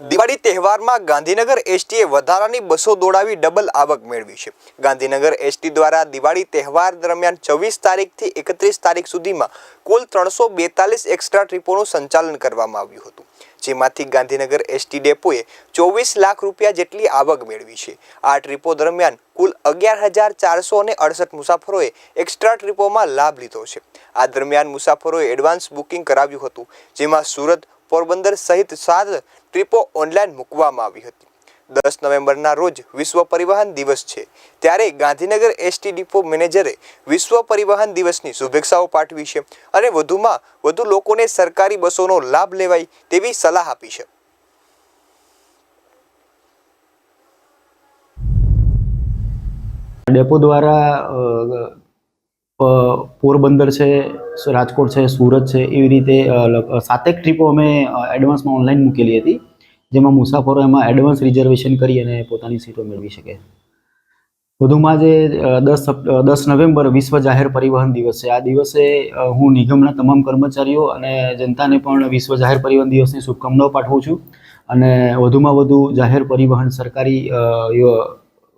દિવાળી તહેવારમાં ગાંધીનગર એસટીએ વધારાની બસો દોડાવી ડબલ આવક મેળવી છે. ગાંધીનગર એસટી દ્વારા દિવાળી તહેવાર દરમિયાન છવ્વીસ તારીખથી એકત્રીસ તારીખ સુધીમાં કુલ ત્રણસો બેતાલીસ એક્સ્ટ્રા ટ્રીપોનું સંચાલન કરવામાં આવ્યું હતું. જેમાંથી ગાંધીનગર એસટી ડેપોએ ચોવીસ લાખ રૂપિયા જેટલી આવક મેળવી છે. આ ટ્રીપો દરમિયાન કુલ અગિયાર હજાર ચારસો અને અડસઠ મુસાફરોએ એક્સ્ટ્રા ટ્રીપોમાં લાભ લીધો છે. આ દરમિયાન મુસાફરોએ એડવાન્સ બુકિંગ કરાવ્યું હતું, જેમાં સુરત પોરબંદર સહિત સાત ટ્રીપો ઓનલાઈન મૂકવામાં આવી હતી. દસ નવેમ્બરના રોજ વિશ્વ પરિવહન દિવસ છે. ત્યારે ગાંધીનગર એસટી ડિપો મેનેજરે વિશ્વ પરિવહન દિવસની શુભેચ્છાઓ પાઠવી છે અને વધુમાં વધુ લોકોને સરકારી બસોનો લાભ લેવાય તેવી સલાહ આપી છે. ડેપો દ્વારા પોરબંદર છે રાજકોટ છે, સુરત છે, એવી રીતે સાતેક ટ્રીપો અમે એડવાન્સમાં ઓનલાઈન મૂકેલી હતી, જેમાં મુસાફરો એમાં એડવાન્સ રિઝર્વેશન કરી અને પોતાની સીટો મેળવી શકે. વધુમાં જે દસ દસ નવેમ્બર વિશ્વ જાહેર પરિવહન દિવસ છે. આ દિવસે હું નિગમના તમામ કર્મચારીઓ અને જનતાને પણ વિશ્વ જાહેર પરિવહન દિવસની શુભકામનાઓ પાઠવું છું અને વધુમાં વધુ જાહેર પરિવહન સરકારી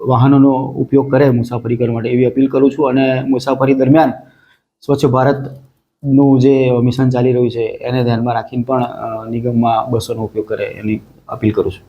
વાહનોનો ઉપયોગ કરે મુસાફરી કરવા માટે એવી અપીલ કરું છું અને મુસાફરી દરમિયાન સ્વચ્છ ભારતનું જે મિશન ચાલી રહ્યું છે, એને ધ્યાનમાં રાખીને પણ નિગમમાં બસોનો ઉપયોગ કરે એની અપીલ કરું છું.